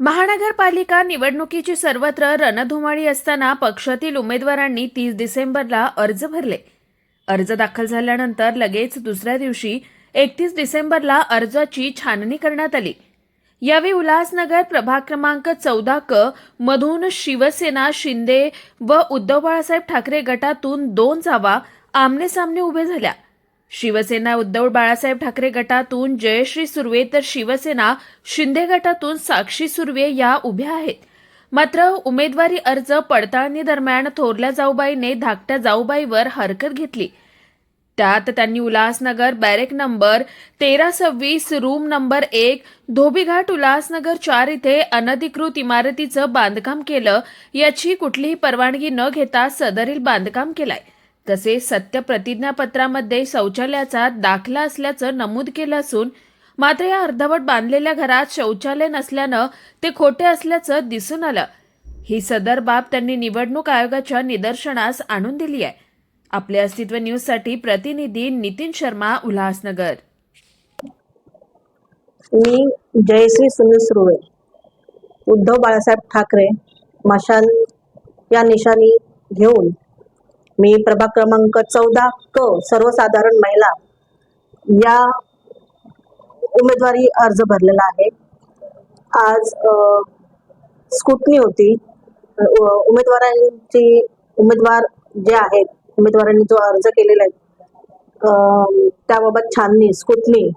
महानगरपालिका निवडणुकीची सर्वत्र रणधुमाळी असताना पक्षातील उमेदवारांनी तीस डिसेंबरला अर्ज भरले. अर्ज दाखल झाल्यानंतर लगेच दुसऱ्या दिवशी एकतीस डिसेंबरला अर्जाची छाननी करण्यात आली. यावेळी उल्हासनगर प्रभाग क्रमांक चौदा क मधून शिवसेना शिंदे व उद्धव बाळासाहेब ठाकरे गटातून दोन जावा आमने सामने उभे झाल्या. शिवसेना उद्धव बाळासाहेब ठाकरे गटातून जयश्री सुर्वे तर शिवसेना शिंदे गटातून साक्षी सुर्वे या उभ्या आहेत. मात्र उमेदवारी अर्ज पडताळणी दरम्यान थोरल्या जाऊबाईने धाकट्या जाऊबाईवर हरकत घेतली. त्यात त्यांनी उल्हासनगर बॅरेक नंबर तेरा सव्वीस रूम नंबर एक धोबीघाट उल्हासनगर चार इथे अनधिकृत इमारतीचं बांधकाम केलं याची कुठलीही परवानगी न घेता सदरील बांधकाम केलाय. तसेच सत्य प्रतिज्ञापत्रामध्ये शौचालयाचा दाखला असल्याचं नमूद केलं असून मात्र या अर्धवट बांधलेल्या घरात शौचालय नसल्यानं ते खोटे असल्याचं दिसून आलं. ही सदर बाब त्यांनी निवडणूक आयोगाच्या निदर्शनास आणून दिली आहे. आपले अस्तित्व न्यूजसाठी प्रतिनिधी नितीन शर्मा उल्हासनगर. मी जयश्री सुनील सुर्वे. उद्धव बाळासाहेब ठाकरे मशाल या निशाणी घेऊन मी प्रभाग क्रमांक चौदा क सर्वसाधारण महिला या उमेदवारी अर्ज भरलेला आहे. आज स्कुटनी होती. उमेदवारांची उमेदवार जे आहेत उमेदवारांनी जो अर्ज केलेला आहे त्याबाबत छाननी स्कुटनी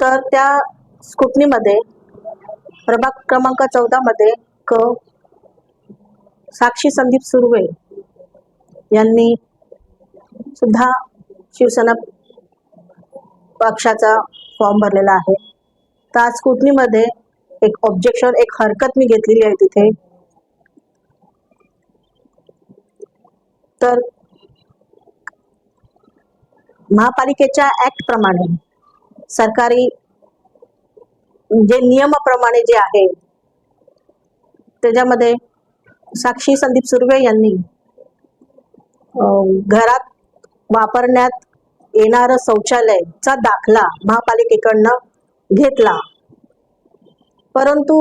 तर त्या स्कुटनीमध्ये प्रभाग क्रमांक चौदा मध्ये क साक्षी संदीप सुर्वे यांनी सुद्धा शिवसेना पक्षाचा फॉर्म भरलेला आहे. तर आज कुटणीमध्ये एक ऑब्जेक्शन एक हरकत मी घेतलेली आहे तिथे. तर महापालिकेच्या ऍक्ट प्रमाणे सरकारी जे नियमाप्रमाणे जे आहे त्याच्यामध्ये साक्षी संदीप सुर्वे यांनी घरात वापरण्यात येणारं शौचालयचा दाखला महापालिकेकडनं घेतला. परंतु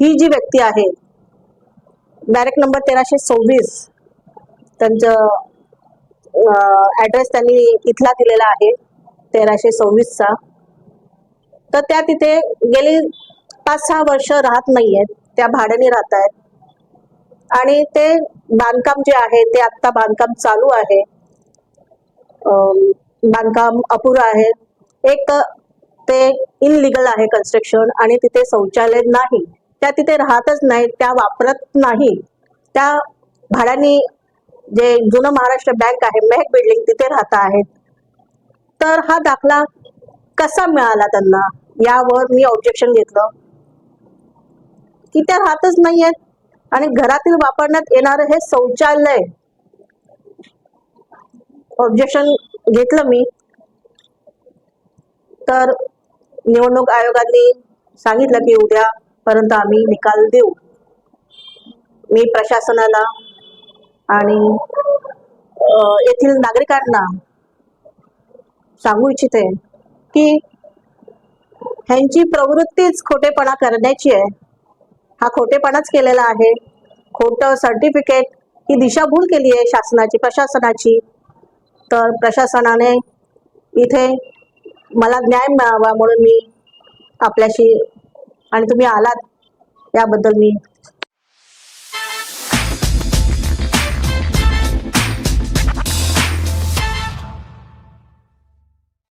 ही जी व्यक्ती आहे बॅरेक नंबर तेराशे सव्वीस त्यांचं ॲड्रेस त्यांनी इथला दिलेला आहे तेराशे सव्वीसचा. तर त्या तिथे गेली पाच सहा वर्ष राहत नाही आहेत त्या भाड्याने राहत आहेत आणि ते बांधकाम जे आहे ते आत्ता बांधकाम चालू आहे. बांधकाम अपुरं आहे. एक ते इनलिगल आहे कन्स्ट्रक्शन आणि तिथे शौचालय नाही. त्या तिथे राहतच नाही त्या वापरत नाही. त्या भाड्याने जे जुनं महाराष्ट्र बँक आहे मेहक बिल्डिंग तिथे राहत आहेत. तर हा दाखला कसा मिळाला त्यांना? यावर मी ऑब्जेक्शन घेतलं. की त्या राहतच नाहीयेत. आणि घरातील वापरण्यात येणारं हे शौचालय. ऑब्जेक्शन घेतलं मी. तर निवडणूक आयोगाने सांगितलं की उद्या पर्यंत आम्ही निकाल देऊ. मी प्रशासनाला आणि येथील नागरिकांना सांगू इच्छिते की ह्यांची प्रवृत्तीच खोटेपणा करण्याची आहे. हा खोटेपणाच केलेला आहे. खोटं सर्टिफिकेट ही दिशाभूल केली आहे शासनाची प्रशासनाची. तर प्रशासनाने इथे मला न्याय मिळावा म्हणून मी आपल्याशी आणि तुम्ही आलात याबद्दल मी